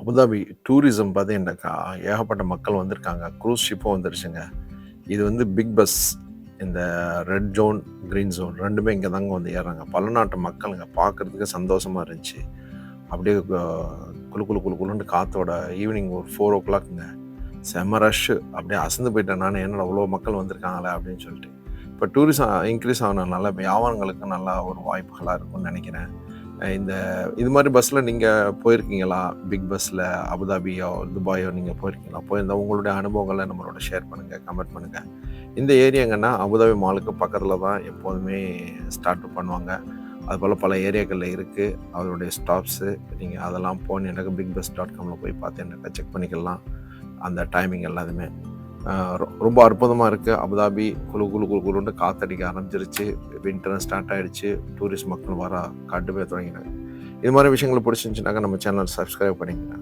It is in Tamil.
அபுதாபி டூரிசம் பார்த்தீங்கன்னாக்கா ஏகப்பட்ட மக்கள் வந்திருக்காங்க. க்ரூஸ் ஷிப்பும் வந்துருச்சுங்க. இது வந்து பிக் பஸ் இந்த ரெட் ஜோன் க்ரீன் ஜோன் ரெண்டுமே இங்கே தாங்க வந்து ஏறுறாங்க. பல நாட்டு மக்களுங்க. பார்க்குறதுக்கு சந்தோஷமாக இருந்துச்சு. அப்படியே குழு குழு குழு குளு காற்றோட ஈவினிங் ஒரு ஃபோர் ஓ கிளாக்குங்க செம ரஷ்ஷு அப்படியே அசந்து போயிட்டேன் நான். என்னடா அவ்வளோ மக்கள் வந்திருக்காங்களே அப்படின்னு சொல்லிட்டு. இப்போ டூரிசம் இன்க்ரீஸ் ஆனதுனால வியாபாரங்களுக்கு நல்லா ஒரு வாய்ப்புகளாக இருக்கும்னு நினைக்கிறேன். இந்த இது மாதிரி பஸ்ஸில் நீங்கள் போயிருக்கீங்களா? பிக் பஸ்ஸில் அபுதாபியோ துபாயோ நீங்கள் போயிருக்கீங்களா? போயிருந்தால் உங்களுடைய அனுபவங்களை நம்மளோட ஷேர் பண்ணுங்கள் கமெண்ட் பண்ணுங்கள் இந்த ஏரியாங்கன்னா அபுதாபி மாலுக்கு பக்கத்தில் தான் எப்போதுமே ஸ்டார்ட் பண்ணுவாங்க. அதுபோல் பல ஏரியாக்களில் இருக்குது அவருடைய ஸ்டாப்ஸு நீங்கள் அதெல்லாம் போனீங்கன்னாக்கா பிக் பஸ் டாட் காமில் போய் பார்த்து பார்த்தீங்கன்னாக்கா செக் பண்ணிக்கலாம். அந்த டைமிங் எல்லாத்துமே. ரொம்ப அற்புதமாக இருக்குது அபுதாபி குழு குழு குழு குழுன்னு காத்தடிக்க ஆரம்பிச்சிருச்சு. வின்டரும் ஸ்டார்ட் ஆகிடுச்சு டூரிஸ்ட் மக்கள் வர கட்டுப்பே தொடங்கினாங்க இது மாதிரி விஷயங்கள் பிடிச்சிருந்துச்சுனாக்கா நம்ம சேனல் சப்ஸ்கிரைப் பண்ணிக்கங்க.